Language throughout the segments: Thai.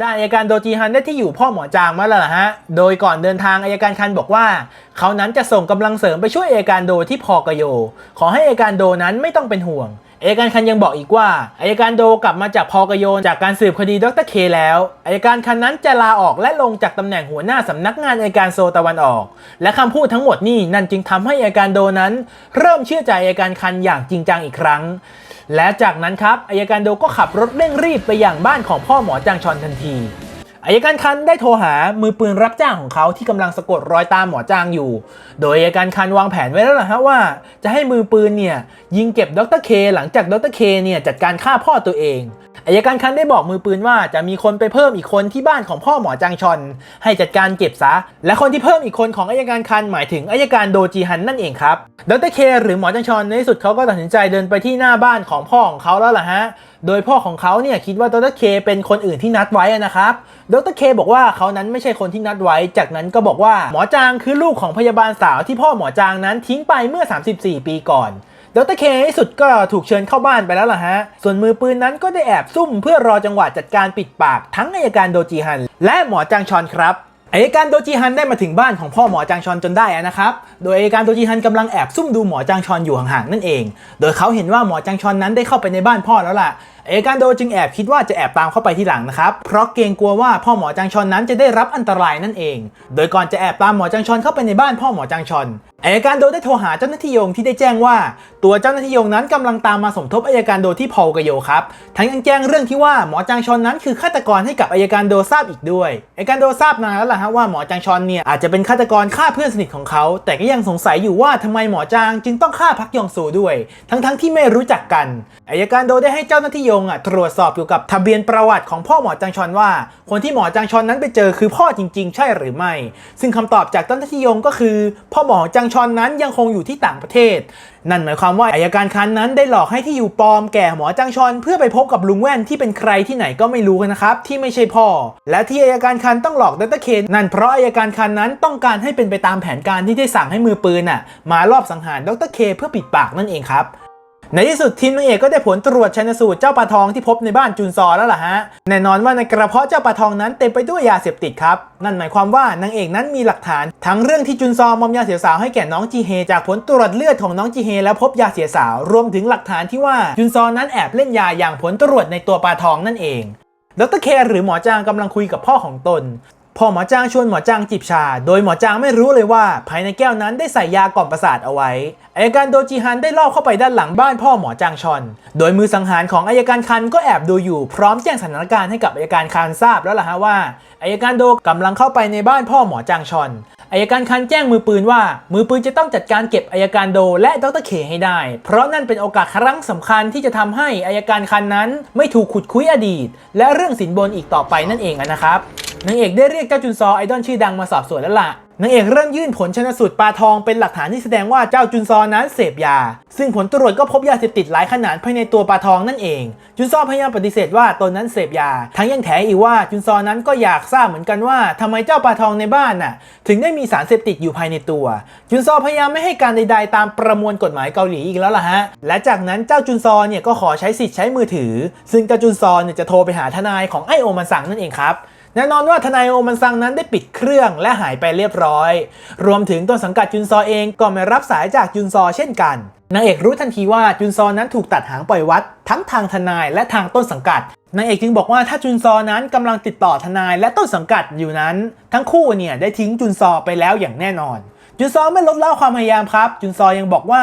ด้านอายการโดจีฮันได้ที่อยู่พ่อหมอจางมาแล้วล่ะฮะ โดยก่อนเดินทางอายการคันบอกว่า เขานั้นจะส่งกำลังเสริมไปช่วยอายการโดที่พอกโย ขอให้อายการโดนั้นไม่ต้องเป็นห่วงอายการคันยังบอกอีกว่าอายการโดกลับมาจากพอกโยจากการสืบคดีดรเคแล้วอายการคันนั้นจะลาออกและลงจากตำแหน่งหัวหน้าสำนักงานอายการโซตะวันออก และคำพูดทั้งหมดนี่นั่นจึงทำให้อายการโดนั้น เริ่มเชื่อใจอายการคันอย่างจริงจังอีกครั้ง และจากนั้นครับอายการโดก็ขับรถเร่งรีบไปอย่างบ้านของพ่อหมอจางชอนทันที อายการคันได้โทรหามือปืนรับจ้างของเขาที่กำลังสะกดรอยตามหมอจางอยู่ โดยอายการคันวางแผนไว้แล้วล่ะฮะว่า จะให้มือปืนเนี่ยยิงเก็บดรเคหลังจากดรเคเนี่ยจัดการฆ่าพ่อตัวเองอายการคันได้บอกมือปืนว่าจะมีคนไปเพิ่มอีกคนที่บ้านของพ่อหมอจางชอนให้จัดการเก็บซะ และคนที่เพิ่มอีกคนของอายการคันหมายถึงอายการโดจีฮันนั่นเองครับดรเคหรือหมอจางชอนในที่สุดเขาก็ตัดสินใจเดินไปที่หน้าบ้านของพ่อของเขาแล้วล่ะฮะ โดยพ่อของเขาเนี่ยคิดว่าดรเคเป็นคนอื่นที่นัดไว้นะครับ ดรเคบอกว่าเขานั้นไม่ใช่คนที่นัดไว้ จากนั้นก็บอกว่าหมอจางคือลูกของพยาบาลสาวที่พ่อหมอจางนั้นทิ้งไปเมื่อ 34 ปีก่อนดรเคที่สุดก็ถูกเชิญเข้าบ้านไปแล้วล่ะฮะ ส่วนมือปืนนั้นก็ได้แอบซุ่มเพื่อรอจังหวะจัดการปิดปากทั้งอายการโดจิฮัน และหมอจางชอนครับ อายการโดจีฮันได้มาถึงบ้านของพ่อหมอจางชอนจนได้นะครับ โดยอายการโดจีฮันกำลังแอบซุ่มดูหมอจางชอนอยู่ห่างๆนั่นเอง โดยเขาเห็นว่าหมอจางชอนนั้นได้เข้าไปในบ้านพ่อแล้วล่ะอการโดจึงแอบคิดว่าจะแอบตามเข้าไปที่หลังนะครับ เพราะเกรงกลัวว่าพ่อหมอจางชอนนั้นจะได้รับอันตรายนั่นเอง โดยก่อนจะแอบตามหมอจางชอนเข้าไปในบ้านพ่อหมอจางชอนอายการโดได้โทรหาเจ้าหน้าที่โยงที่ได้แจ้งว่า ตัวเจ้าหน้าที่โยงนั้นกำลังตามมาสมทบอายการโดที่พอลกโยครับ ทั้งยังแจ้งเรื่องที่ว่าหมอจางชอนนั้นคือฆาตกรให้กับอายการโดทราบอีกด้วยอายการโดทราบนานแล้วล่ะฮะว่าหมอจางชอนเนี่ยอาจจะเป็นฆาตกรฆ่าเพื่อนสนิทของเขา แต่ก็ยังสงสัยอยู่ว่าทำไมหมอจางจึงต้องฆ่าพักยองซูด้วย ทั้งๆที่ไม่รู้จักกันอายการโดได้ให้เจ้าหน้าที่โยงอะตรวจสอบเกี่ยวกับทะเบียนประวัติของพ่อหมอจางชอนว่า คนที่หมอจางชอนนั้นไปเจอคือพ่อจริง ๆ ใช่หรือไม่ ซึ่งคำตอบจากเจ้นที่โยงก็คือ พ่อหมอจางชอนนั้นยังคงอยู่ที่ต่างประเทศ นั่นหมายความว่าอายการคันนั้นได้หลอกให้ที่อยู่ปลอมแก่หมอจางชอนเพื่อไปพบกับลุงแว่นที่เป็นใครที่ไหนก็ไม่รู้นะครับที่ไม่ใช่พ่อ และที่อายการคันต้องหลอกดรเคนนั่นเพราะอายการคันนั้นต้องการให้เป็นไปตามแผนการที่ได้สั่งให้มือปืนน่ะมารอบสังหารดรเคเพื่อปิดปากนั่นเองครับ ในที่สุดทีมนางเอกก็ได้ผลตรวจชันสูตรเจ้าปลาทองที่พบในบ้านจุนซอแล้วล่ะฮะ แน่นอนว่าในกระเพาะเจ้าปลาทองนั้นเต็มไปด้วยยาเสพติดครับ นั่นหมายความว่านางเอกนั้นมีหลักฐาน ทั้งเรื่องที่จุนซอมอมยาเสียสาวให้แก่น้องจีเฮจากผลตรวจเลือดของน้องจีเฮแล้วพบยาเสียสาว รวมถึงหลักฐานที่ว่าจุนซอนั้นแอบเล่นยาอย่างผลตรวจในตัวปลาทองนั่นเองดรเคหรือหมอจางกำลังคุยกับพ่อของตน พ่อหมอจางชวนหมอจางจิบชา โดยหมอจางไม่รู้เลยว่าภายในแก้วนั้นได้ใส่ยากล่อมประสาทเอาไว้อายการโดจิฮันได้ลอบเข้าไปด้านหลังบ้านพ่อหมอจางชอน โดยมือสังหารของอายการคันก็แอบดูอยู่พร้อมแจ้งสถานการณ์ให้กับอายการคันทราบแล้วล่ะฮะว่าอายการโดกำลังเข้าไปในบ้านพ่อหมอจางชอนอายการคันแจ้งมือปืนว่า มือปืนจะต้องจัดการเก็บอายการโดและดรเคให้ได้ เพราะนั่นเป็นโอกาสครั้งสำคัญที่จะทำให้อายการคันนั้น ไม่ถูกขุดคุยอดีต และเรื่องสินบนอีกต่อไปนั่นเองนะครับ นางเอกได้เรียกเจ้าจุนซอไอดอลชื่อดังมาสอบสวนแล้วล่ะนางเอกเริ่มยื่นผลชนสูตรปลาทองเป็นหลักฐานที่แสดงว่าเจ้าจุนซอนั้นเสพยา ซึ่งผลตรวจก็พบยาเสพติดหลายขนาดภายในตัวปลาทองนั่นเอง จุนซอพยายามปฏิเสธว่าตนนั้นเสพยา ทั้งยังแถอีกว่าจุนซอนั้นก็อยากทราบเหมือนกันว่าทำไมเจ้าปลาทองในบ้านน่ะ ถึงได้มีสารเสพติดอยู่ภายในตัว จุนซอพยายามไม่ให้การใด ๆ ตามประมวลกฎหมายเกาหลีอีกแล้วล่ะฮะ และจากนั้นเจ้าจุนซอเนี่ยก็ขอใช้สิทธิ์ใช้มือถือ ซึ่งเจ้าจุนซอเนี่ยจะโทรไปหาทนายของไอโอมันสังนั่นเองครับ แน่นอนว่าทนายโอมันซังนั้นได้ปิดเครื่องและหายไปเรียบร้อย รวมถึงต้นสังกัดจุนซอเองก็ไม่รับสายจากจุนซอเช่นกันนางเอกรู้ทันทีว่าจุนซอนั้นถูกตัดหางปล่อยวัด ทั้งทางทนายและทางต้นสังกัดนางเอกจึงบอกว่าถ้าจุนซอนั้นกำลังติดต่อทนายและต้นสังกัดอยู่นั้น ทั้งคู่เนี่ยได้ทิ้งจุนซอไปแล้วอย่างแน่นอน จุนซอไม่ลดละความพยายามครับ จุนซอยังบอกว่า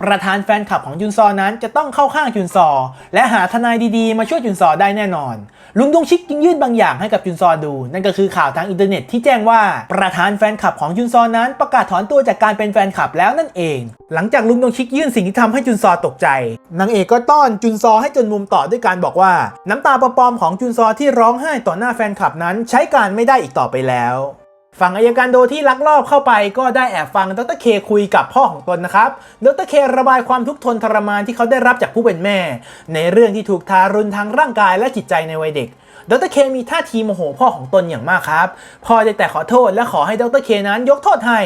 ประธานแฟนคลับของจุนซอนั้นจะต้องเข้าข้างจุนซอ และหาทนายดีๆ มาช่วยจุนซอได้แน่นอน ลุงดงชิกจึงยื่นบางอย่างให้กับจุนซอดู นั่นก็คือข่าวทางอินเทอร์เน็ตที่แจ้งว่าประธานแฟนคลับของจุนซอนั้นประกาศถอนตัวจากการเป็นแฟนคลับแล้วนั่นเอง หลังจากลุงดงชิกยื่นสิ่งที่ทำให้จุนซอตกใจนางเอกก็ต้อนจุนซอให้จนมุมต่อด้วยการบอกว่า น้ำตาปลอมๆของจุนซอที่ร้องไห้ต่อหน้าแฟนคลับนั้น ใช้การไม่ได้อีกต่อไปแล้ว ฝั่งอายการโดที่ลักลอบเข้าไปก็ได้แอบฟังดรเคคุยกับพ่อของตนนะครับ ดรเคระบายความทุกข์ทนทรมานที่เขาได้รับจากผู้เป็นแม่ ในเรื่องที่ถูกทารุณทางร่างกายและจิตใจในวัยเด็กดรเคมีท่าทีโมโหพ่อของตนอย่างมากครับพ่อได้แต่ขอโทษและขอให้ดรเคนั้นยกโทษให้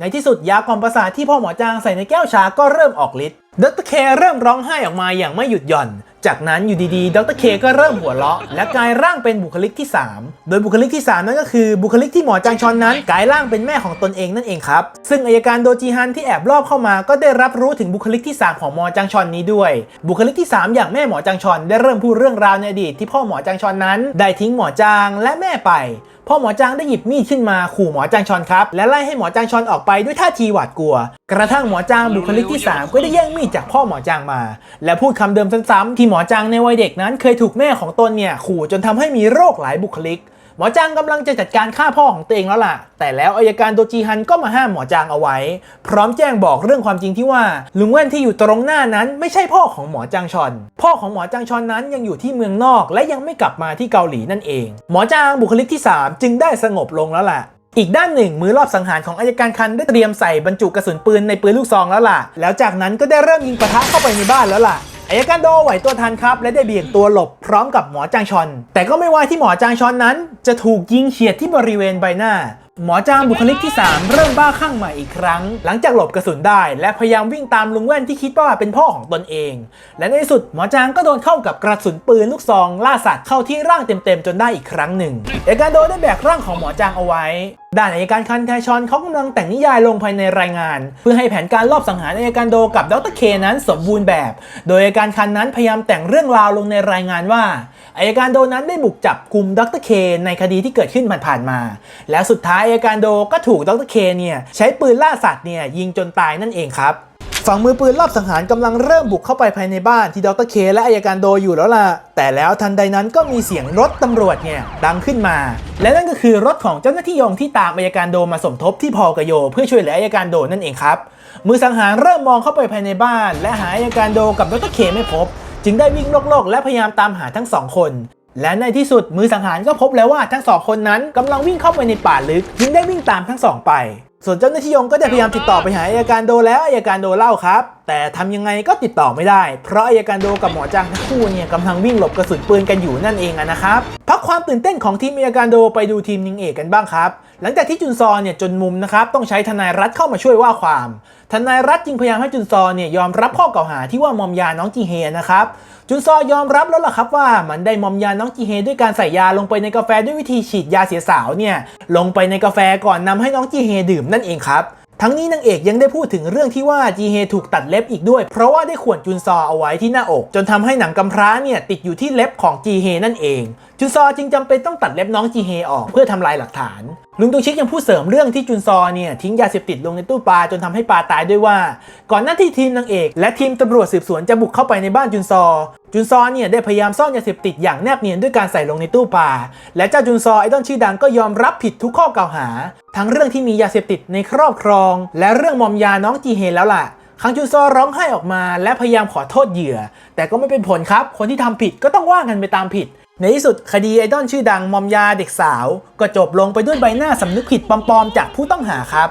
ในที่สุดยากล่อมประสาทที่พ่อหมอจางใส่ในแก้วชาก็เริ่มออกฤทธิ์ดรเคเริ่มร้องไห้ออกมาอย่างไม่หยุดหย่อน จากนั้นอยู่ดีๆ ดรเคก็เริ่มหัวเราะ และกลายร่างเป็นบุคลิกที่ 3 โดยบุคลิกที่ 3 นั่นก็คือบุคลิกที่หมอจางชอนนั้นกลายร่างเป็นแม่ของตนเองนั่นเองครับ ซึ่งอายการโดจีฮันที่แอบลอบเข้ามา ก็ได้รับรู้ถึงบุคลิกที่ 3 ของหมอจางชอนนี้ด้วย บุคลิกที่ 3 อย่างแม่หมอจางชอนได้เริ่มพูดเรื่องราวในอดีตที่พ่อหมอจางชอนนั้น ได้ทิ้งหมอจางและแม่ไป พ่อหมอจางได้หยิบมีดขึ้นมาขู่หมอจางชอนครับ และไล่ให้หมอจางชอนออกไปด้วยท่าทีหวาดกลัว กระทั่งหมอจางบุคลิกที่ 3 ก็ได้แย่งมีดจากพ่อหมอจางมา และพูดคำเดิมซ้ำๆที่หมอจางในวัยเด็กนั้นเคยถูกแม่ของตนเนี่ยขู่จนทำให้มีโรคหลายบุคลิก หมอจางกำลังจะจัดการฆ่าพ่อของตัวเองแล้วล่ะ แต่แล้วอายการโดจีฮันก็มาห้ามหมอจางเอาไว้ พร้อมแจ้งบอกเรื่องความจริงที่ว่า ลุงแว่นที่อยู่ตรงหน้านั้นไม่ใช่พ่อของหมอจางชอน พ่อของหมอจางชอนนั้นยังอยู่ที่เมืองนอก และยังไม่กลับมาที่เกาหลีนั่นเอง หมอจางบุคลิกที่ 3 จึงได้สงบลงแล้วล่ะอีกด้านหนึ่ง มือรอบสังหารของอายการคันได้เตรียมใส่บรรจุกระสุนปืนในปืนลูกซองแล้วล่ะ แล้วจากนั้นก็ได้เริ่มยิงปะทะเข้าไปในบ้านแล้วล่ะ อายการโดไหวตัวทันครับ และได้เบี่ยงตัวหลบพร้อมกับหมอจางชอน แต่ก็ไม่ว่าที่หมอจางชอนนั้น จะถูกยิงเฉียดที่บริเวณใบหน้า หมอจางบุคลิกที่ 3 เริ่มบ้าคลั่งใหม่อีกครั้ง หลังจากหลบกระสุนได้ และพยายามวิ่งตามลุงแว่นที่คิดว่าเป็นพ่อของตนเอง และในที่สุดหมอจางก็โดนเข้ากับกระสุนปืนลูกซองล่าสัตว์เข้าที่ร่างเต็มๆจนได้อีกครั้งหนึ่งเอการโดได้แบกร่างของหมอจางเอาไว้ด้านอายการคันไทชอนเขากำลังแต่งนิยายลงภายในรายงาน เพื่อให้แผนการลอบสังหารอายการโดกับดรเคนั้นสมบูรณ์แบบ โดยอายการคันนั้นพยายามแต่งเรื่องราวลงในรายงานว่าอายการโดนั้นได้บุกจับกลุ่มดรเคในคดีที่เกิดขึ้นผ่านมา แล้วสุดท้ายอายการโดก็ถูกดรเคเนี่ยใช้ปืนล่าสัตว์เนี่ยยิงจนตายนั่นเองครับ ฝั่งมือปืนรอบสังหารกำลังเริ่มบุกเข้าไปภายในบ้านที่ดรเคและอายการโดอยู่แล้วล่ะ แต่แล้วทันใดนั้นก็มีเสียงรถตำรวจเนี่ยดังขึ้นมา และนั่นก็คือรถของเจ้าหน้าที่ยงที่ตามอายการโดมาสมทบที่พอกโย เพื่อช่วยเหลืออายการโดนั่นเองครับ มือสังหารเริ่มมองเข้าไปภายในบ้าน และหาอายการโดกับดรเคไม่พบ จึงได้วิ่งโลกๆและพยายามตามหาทั้งสองคนและในที่สุดมือสังหารก็พบแล้วว่าทั้งสองคนนั้นกำลังวิ่งเข้าไปในป่าลึก จึงได้วิ่งตามทั้งสองไป ส่วนเจ้าหน้าที่ยงก็ได้พยายามติดต่อไปหาอายการโดแล้วอายการโดเล่าครับ แต่ทำยังไงก็ติดต่อไม่ได้ เพราะอายการโดกับหมอจางทั้งคู่เนี่ยกำลังวิ่งหลบกระสุนปืนกันอยู่นั่นเองนะครับพักความตื่นเต้นของทีมอายการโดไปดูทีมนิงเอกกันบ้างครับ หลังจากที่จุนซอเนี่ยจนมุมนะครับต้องใช้ทนายรัฐเข้ามาช่วยว่าความ ทนายรัฐจึงพยายามให้จุนซอเนี่ยยอมรับข้อกล่าวหาที่ว่ามอมยาน้องจีเฮนะครับจุนซอยอมรับแล้วล่ะครับว่ามันได้มอมยาน้องจีเฮด้วยการใส่ยาลงไปในกาแฟด้วยวิธีฉีดยาเสียสาวเนี่ยลงไปในกาแฟก่อนนำให้น้องจีเฮดื่มนั่นเองครับ ทั้งนี้นางเอกยังได้พูดถึงเรื่องที่ว่าจีเฮถูกตัดเล็บอีกด้วย เพราะว่าได้ข่วนจุนซอเอาไว้ที่หน้าอก จนทำให้หนังกำพร้าเนี่ยติดอยู่ที่เล็บของจีเฮนั่นเอง จุนซอจึงจำเป็นต้องตัดเล็บน้องจีเฮออกเพื่อทำลายหลักฐาน ลุงตุงชิกยังพูดเสริมเรื่องที่จุนซอเนี่ยทิ้งยาเสพติดลงในตู้ปลาจนทำให้ปลาตายด้วยว่า ก่อนหน้าที่ทีมนางเอก และทีมตำรวจสืบสวนจะบุกเข้าไปในบ้านจุนซอ จุนซอเนี่ยได้พยายามซ่อนยาเสพติดอย่างแนบเนียนด้วยการใส่ลงในตู้ปลาและเจ้าจุนซอไอดอลชื่อดังก็ยอมรับผิดทุกข้อกล่าวหา ทั้งเรื่องที่มียาเสพติดในครอบครอง และเรื่องมอมยาน้องจีเฮแล้วล่ะคังจุนซอร้องไห้ออกมาและพยายามขอโทษเหยื่อ แต่ก็ไม่เป็นผลครับ คนที่ทำผิดก็ต้องว่ากันไปตามผิด ในที่สุดคดีไอดอลชื่อดังมอมยาเด็กสาว ก็จบลงไปด้วยใบหน้าสำนึกผิดปลอมๆจากผู้ต้องหาครับ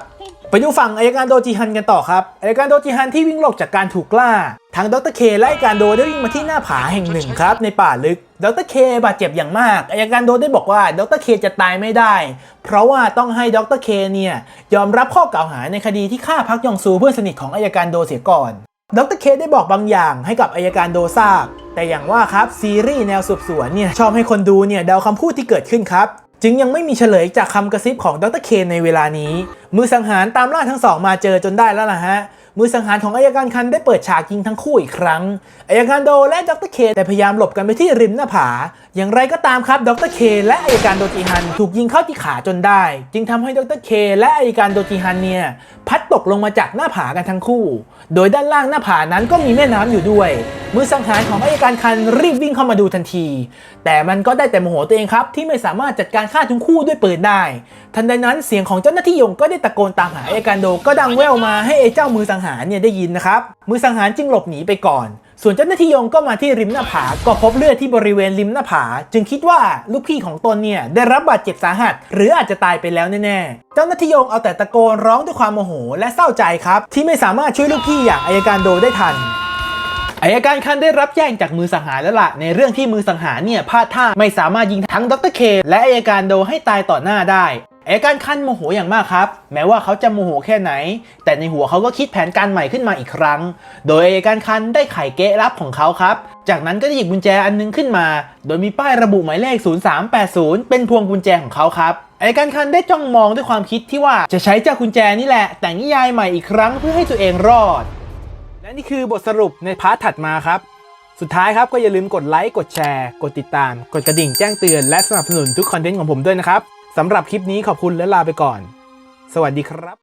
ไปดูฝั่งอายการโดจิฮันกันต่อครับอายการโดจิฮันที่วิ่งหลบจากการถูกล่าทั้งดรเคและอการโดได้วิ่งมาที่หน้าผาแห่งหนึ่งครับ ในป่าลึก ดรเคบาดเจ็บอย่างมากอายการโดได้บอกว่า ดรเคจะตายไม่ได้ เพราะว่าต้องให้ดรเคเนี่ยยอมรับข้อกล่าวหาในคดีที่ฆ่าพักยองซูเพื่อนสนิทของอายการโดเสียก่อน ดรเคได้บอกบางอย่างให้กับอายการโดทราบ แต่อย่างว่าครับซีรีส์แนวสืบสวนเนี่ยชอบให้คนดูเนี่ยเดาคำพูดที่เกิดขึ้นครับ จึงยังไม่มีเฉลยจากคำกระซิบของดรเคนในเวลานี้ มือสังหารตามล่าทั้งสองมาเจอจนได้แล้วล่ะฮะ มือสังหารของอายการคันได้เปิดฉากยิงทั้งคู่อีกครั้งอายการโดและดรเคนแต่พยายามหลบกันไปที่ริมหน้าผา อย่างไรก็ตามครับดรเคและอายการโดจิฮัน ถูกยิงเข้าที่ขาจนได้ จึงทำให้ดรเคและอายการโดจิฮันเนี่ยพัดตกลงมาจากหน้าผากันทั้งคู่ โดยด้านล่างหน้าผานั้นก็มีแม่น้ำอยู่ด้วย มือสังหารของอายการคันรีบวิ่งเข้ามาดูทันที แต่มันก็ได้แต่โมโหตัวเองครับ ที่ไม่สามารถจัดการฆ่าทั้งคู่ด้วยปืนได้ ทันใดนั้นเสียงของเจ้าหน้าที่ยงก็ได้ตะโกนตามหาอายการโดก็ดังแว่วมาให้ไอ้เจ้ามือสังหารเนี่ยได้ยินนะครับมือสังหารจึงหลบหนีไปก่อน ส่วนเจ้าหน้าที่ยงก็มาที่ริมหน้าผา ก็พบเลือดที่บริเวณริมหน้าผา จึงคิดว่าลูกพี่ของตนเนี่ยได้รับบาดเจ็บสาหัส หรืออาจจะตายไปแล้วแน่ๆ เจ้าหน้าที่ยงเอาแต่ตะโกนร้องด้วยความโมโห และเศร้าใจครับ ที่ไม่สามารถช่วยลูกพี่อย่างอายการโดได้ทันอายการคันได้รับแจ้งจากมือสังหารแล้วล่ะในเรื่องที่มือสังหารเนี่ยพลาดท่าไม่สามารถยิงทั้งดรเคและอายการโดให้ตายต่อหน้าได้ เอการคันโมโหอย่างมากครับ แม้ว่าเขาจะโมโหแค่ไหน แต่ในหัวเขาก็คิดแผนการใหม่ขึ้นมาอีกครั้ง โดยเอการคันได้ไขเกะลับของเขาครับ จากนั้นก็ได้หยิบกุญแจอันนึงขึ้นมา โดยมีป้ายระบุหมายเลข 0380 เป็นพวงกุญแจของเขาครับเอการคันได้จ้องมองด้วยความคิดที่ว่าจะใช้เจ้ากุญแจนี่แหละ แต่งนิยายใหม่อีกครั้งเพื่อให้ตัวเองรอด และนี่คือบทสรุปในพาร์ทถัดมาครับ สุดท้ายครับก็อย่าลืมกดไลค์กดแชร์ กดติดตาม กดกระดิ่งแจ้งเตือนและสนับสนุนทุกคอนเทนต์ของผมด้วยนะครับ สำหรับคลิปนี้ขอบคุณและลาไปก่อน สวัสดีครับ